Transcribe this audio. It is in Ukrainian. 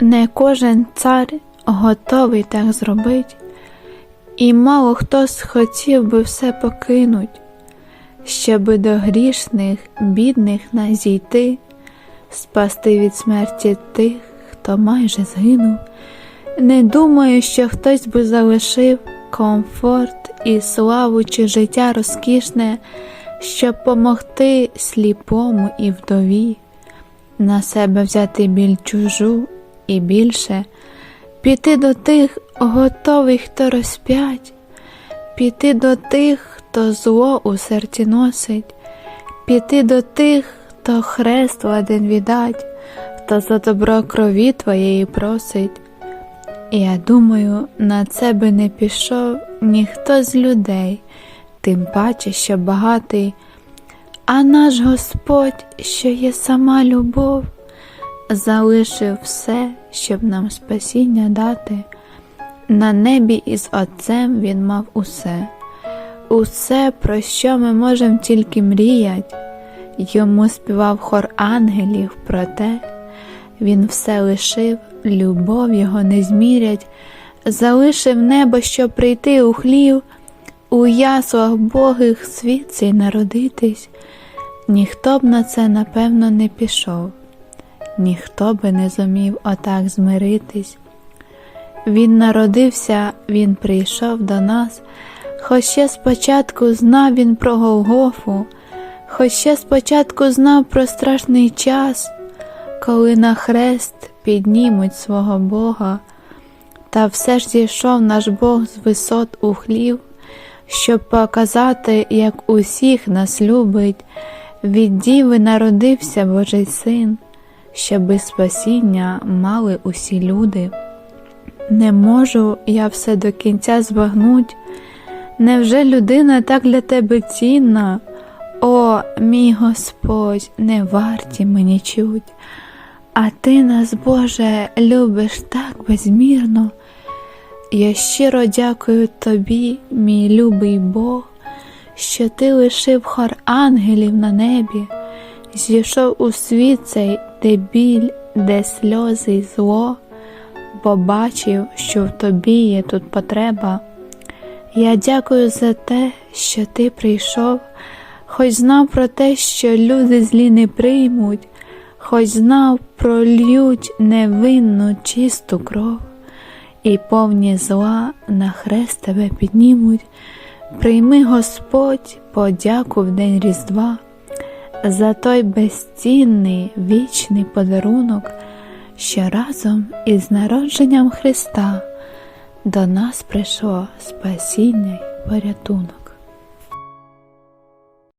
Не кожен цар готовий так зробить, і мало хто схотів би все покинуть, щоби до грішних, бідних нас зійти, спасти від смерті тих, хто майже згинув. Не думаю, що хтось би залишив комфорт і славу чи життя розкішне, щоб помогти сліпому і вдові, на себе взяти біль чужу і більше, піти до тих, готових, хто розп'ять, піти до тих, хто зло у серці носить, піти до тих, хто хрест ладен віддать, хто за добро крові твоєї просить. Я думаю, на це би не пішов ніхто з людей, тим паче, що багатий, а наш Господь, що є сама любов, залишив все, щоб нам спасіння дати. На небі із Отцем Він мав усе, усе, про що ми можемо тільки мріять. Йому співав хор ангелів, проте він все лишив, любов його не змірять, залишив небо, щоб прийти у хлів, у яслах богих світ цей народитись. Ніхто б на це, напевно, не пішов, ніхто би не зумів отак змиритись. Він народився, він прийшов до нас, хоч ще спочатку знав він про Голгофу, хоч ще спочатку знав про страшний час, коли на хрест піднімуть свого Бога, та все ж зійшов наш Бог з висот у хлів, щоб показати, як усіх нас любить, від діви народився Божий син, щоби спасіння мали усі люди. Не можу я все до кінця збагнуть. Невже людина так для тебе цінна? О, мій Господь, не варті мені чуть, а ти нас, Боже, любиш так безмірно. Я щиро дякую тобі, мій любий Бог, що ти лишив хор ангелів на небі, зійшов у світ цей, де біль, де сльози й зло бо бачив, що в тобі є тут потреба. Я дякую за те, що ти прийшов, хоч знав про те, що люди злі не приймуть, хоч знав прольють невинну чисту кров, і повні зла на хрест тебе піднімуть. Прийми Господь подяку в день Різдва, за той безцінний вічний подарунок що разом із народженням Христа до нас прийшло спасіння й порятунок.